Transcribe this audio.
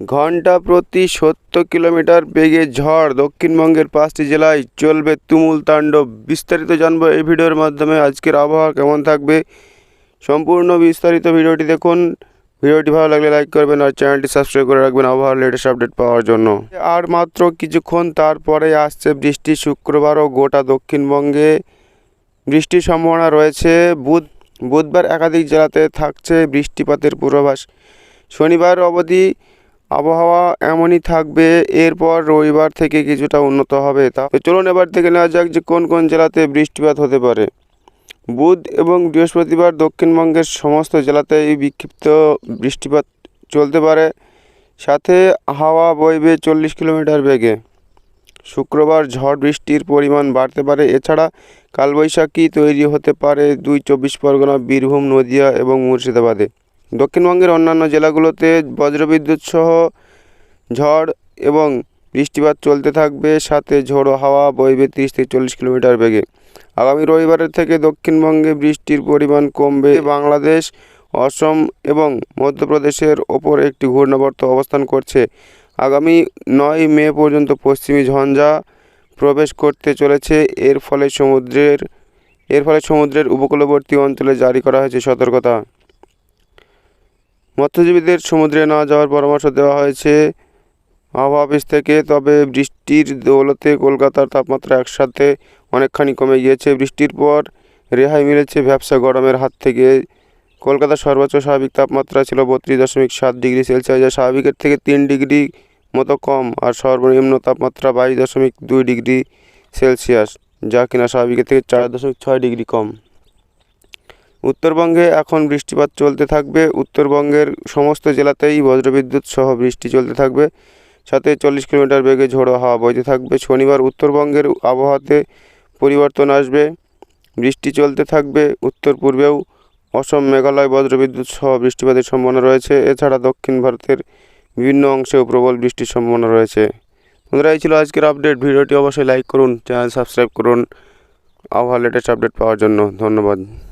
ঘণ্টা প্রতি সত্তর কিলোমিটার বেগে ঝড় দক্ষিণবঙ্গের পাঁচটি জেলায় চলবে তুমুল তাণ্ডব। বিস্তারিত জানব এই ভিডিওর মাধ্যমে। আজকের আবহাওয়া কেমন থাকবে? সম্পূর্ণ বিস্তারিত ভিডিওটি দেখুন। ভিডিওটি ভালো লাগলে লাইক করবেন আর চ্যানেলটি সাবস্ক্রাইব করে রাখবেন আবহাওয়ার লেটেস্ট আপডেট পাওয়ার জন্য। আর মাত্র কিছুক্ষণ তারপরে আসছে বৃষ্টি শুক্রবারও গোটা দক্ষিণবঙ্গে। বৃষ্টির সম্ভাবনা রয়েছে। বুধ, বুধবার একাধিক জেলাতে থাকছে বৃষ্টিপাতের পূর্বাভাস। শনিবার অবধি আবহাওয়া এমনই থাকবে, এরপর রবিবার থেকে কিছুটা উন্নত হবে। তা চলুন এবার থেকে নেওয়া যাক যে কোন কোন জেলাতে বৃষ্টিপাত হতে পারে। বুধ এবং বৃহস্পতিবার দক্ষিণবঙ্গের সমস্ত জেলাতেই বিক্ষিপ্ত বৃষ্টিপাত চলতে পারে। সাথে হাওয়া বইবে চল্লিশ কিলোমিটার বেগে। শুক্রবার ঝড় বৃষ্টির পরিমাণ বাড়তে পারে। এছাড়া কালবৈশাখী তৈরি হতে পারে দুই চব্বিশ পরগনা, বীরভূম, নদিয়া এবং মুর্শিদাবাদে। দক্ষিণবঙ্গের অন্যান্য জেলাগুলোতে বজ্রবিদ্যুৎ সহ ঝড় এবং বৃষ্টিপাত চলতে থাকবে, সাথে ঝোড়ো হাওয়া, বইবে তিরিশ থেকে চল্লিশ কিলোমিটার বেগে। আগামী রবিবারের থেকে দক্ষিণবঙ্গে বৃষ্টির পরিমাণ কমবে। বাংলাদেশ, অসম এবং মধ্যপ্রদেশের ওপর একটি ঘূর্ণাবর্ত অবস্থান করছে। আগামী নয় মে পর্যন্ত পশ্চিমী ঝঞ্ঝা প্রবেশ করতে চলেছে। এর ফলে সমুদ্রের, এর ফলে সমুদ্রের উপকূলবর্তী অঞ্চলে জারি করা হয়েছে সতর্কতা। মৎস্যজীবীদের সমুদ্রে না যাওয়ার পরামর্শ দেওয়া হয়েছে। আবহাওয়া অফিস থেকে, তবে বৃষ্টির দৌলতে কলকাতার তাপমাত্রা একসাথে অনেকখানি কমে গিয়েছে। বৃষ্টির পর রেহাই মিলেছে ব্যবসা গরমের হাত থেকে। কলকাতার সর্বোচ্চ স্বাভাবিক তাপমাত্রা ছিল বত্রিশ দশমিক সাত ডিগ্রি সেলসিয়াস, যা স্বাভাবিকের থেকে তিন ডিগ্রি মতো কম, আর সর্বনিম্ন তাপমাত্রা বাইশ দশমিক দুই ডিগ্রি সেলসিয়াস, যা কিনা স্বাভাবিকের থেকে চার দশমিক ছয় ডিগ্রি কম। উত্তরবঙ্গে এখন বৃষ্টিপাত চলতে থাকবে। উত্তরবঙ্গের সমস্ত জেলাতেই বজ্রবিদ্যুৎ সহ বৃষ্টি চলতে থাকবে। সাথে চল্লিশ কিলোমিটার বেগে ঝোড়ো হাওয়া বইতে থাকবে। শনিবার উত্তরবঙ্গের আবহাওয়াতে পরিবর্তন আসবে। বৃষ্টি চলতে থাকবে। উত্তর পূর্বেও অসম, মেঘালয় বজ্রবিদ্যুৎ সহ বৃষ্টিপাতের সম্ভাবনা রয়েছে। এছাড়া দক্ষিণ ভারতের বিভিন্ন অংশেও প্রবল বৃষ্টির সম্ভাবনা রয়েছে। বন্ধুরা, এই ছিল আজকের আপডেট। ভিডিওটি অবশ্যই লাইক করুন, চ্যানেল সাবস্ক্রাইব করুন। আবহাওয়া লেটেস্ট আপডেট পাওয়ার জন্য ধন্যবাদ।